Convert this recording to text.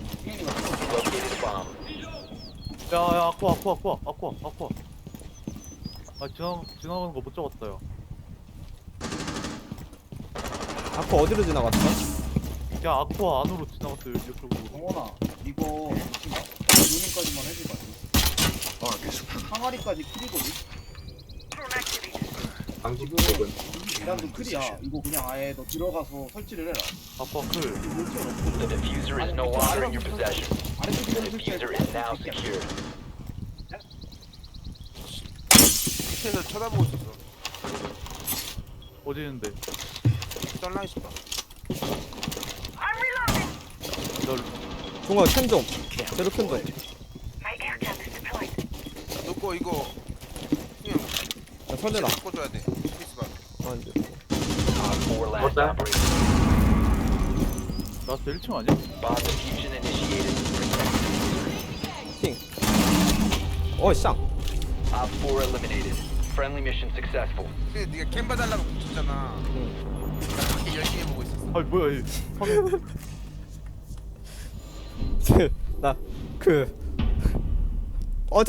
Located a bomb. 야야 아쿠아 아쿠아 아쿠아 아쿠아 아쿠아. 아 지나 지나가는 거 못 잡았어요. 아까 어디로 지나갔어? 야 아쿠아 안으로 지나갔어요 이쪽으로. 정원아 이거 지금 루닝까지만 해줘봐 항아리까지 킬이거든 방금 지금 이란도 클이야 이거 그냥 아예 너 들어가서 설치를 해라 아쿠아 클. 이거 설치 The diffuser is no longer in your possession. 아래쪽 The 설치해 diffuser is now secured. 밑에서 쳐다보고 있었어. 어디 있는데? 썰라 있어. 널 종아 캔좀 제로 캔좀 이거 그냥 야 설레라 바꿔줘야 돼. 스페이스바. 아 이제 Op 4 last What's that? operator. 나한테 1층 아니야? Bomb diffusion initiated. 띵 어이쌍 Op 4 eliminated. Friendly mission successful. 근데 네가 캠 봐달라고 붙였잖아. 나 그렇게 열심히 해보고 있었어. 아니 뭐야 이 화면 나그